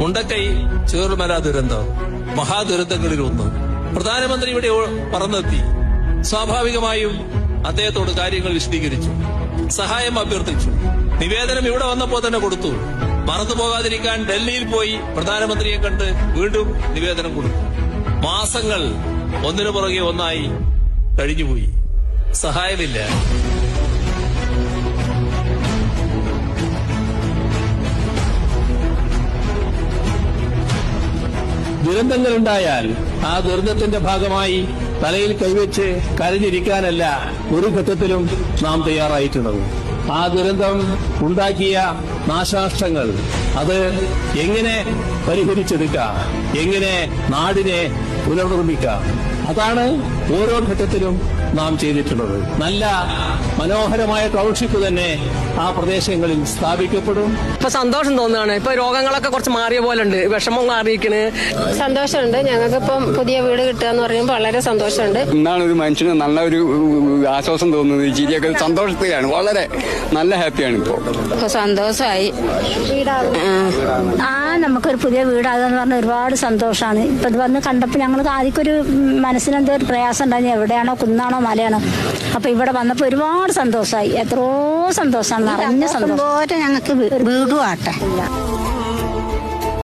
മുണ്ടക്കൈ ചേറുമല ദുരന്തം മഹാദുരന്തങ്ങളിൽ ഒന്ന്. പ്രധാനമന്ത്രി ഇവിടെ പറഞ്ഞെത്തി സ്വാഭാവികമായും അദ്ദേഹത്തോട് കാര്യങ്ങൾ വിശദീകരിച്ചു. സഹായം അഭ്യർത്ഥിച്ചു. നിവേദനം ഇവിടെ വന്നപ്പോൾ തന്നെ കൊടുത്തു. മറന്നു പോകാതിരിക്കാൻ ഡൽഹിയിൽ പോയി പ്രധാനമന്ത്രിയെ കണ്ട് വീണ്ടും നിവേദനം കൊടുത്തു. മാസങ്ങൾ ഒന്നിനു പുറകെ ഒന്നായി കഴിഞ്ഞുപോയി. സഹായമില്ല. ദുരന്തങ്ങളുണ്ടായാൽ ആ ദുരന്തത്തിന്റെ ഭാഗമായി തലയിൽ കൈവച്ച് കരഞ്ഞിരിക്കാനല്ല ഒരു ഘട്ടത്തിലും നാം തയ്യാറായിട്ടുള്ളത്. ആ ദുരന്തം ഉണ്ടാക്കിയ നാശനഷ്ടങ്ങൾ അത് എങ്ങനെ പരിഹരിച്ചെടുക്കാം? എങ്ങനെ നാടിനെ പുനർനിർമ്മിക്കാം? അതാണ് ഓരോ ഘട്ടത്തിലും നാം ചെയ്തിട്ടുള്ളത്. നല്ല മനോഹരമായ ടൗൺഷിപ്പ് തന്നെ ആ പ്രദേശങ്ങളിൽ സ്ഥാപിക്കപ്പെടും. ഇപ്പൊ സന്തോഷം തോന്നുകയാണ്. ഇപ്പൊ രോഗങ്ങളൊക്കെ കുറച്ച് മാറിയ പോലെ ഉണ്ട് വിഷമം മാറിയിരിക്കണ്. സന്തോഷമുണ്ട്. ഞങ്ങൾക്ക് ഇപ്പം പുതിയ വീട് കിട്ടുക എന്ന് പറയുമ്പോൾ വളരെ സന്തോഷമുണ്ട്. ഇന്നാണ് ഒരു മനുഷ്യന് നല്ല ഒരു ആശ്വാസം തോന്നുന്നത്. ഈ ചിരിയൊക്കെ സന്തോഷത്തിലാണ്. വളരെ നല്ല ഹാപ്പിയാണ് ഇപ്പോൾ. ഇപ്പൊ സന്തോഷമായി. ആ നമുക്കൊരു പുതിയ വീടാകാന്ന് പറഞ്ഞ ഒരുപാട് സന്തോഷമാണ് ഇപ്പൊ ഇത് വന്ന് കണ്ടപ്പോൾ ഞങ്ങൾക്ക് ആദ്യമൊരു മനസ്സിനെന്തോ ഒരു പ്രയാസം ഉണ്ടായിരുന്നു എവിടെയാണോ കുന്നാണോ മലയാണോ. അപ്പൊ ഇവിടെ വന്നപ്പോൾ ഒരുപാട് സന്തോഷമായി എത്രയോ സന്തോഷമാണ് നിറഞ്ഞ സന്തോഷം. ഞങ്ങൾക്ക് വീടും ആട്ടെ.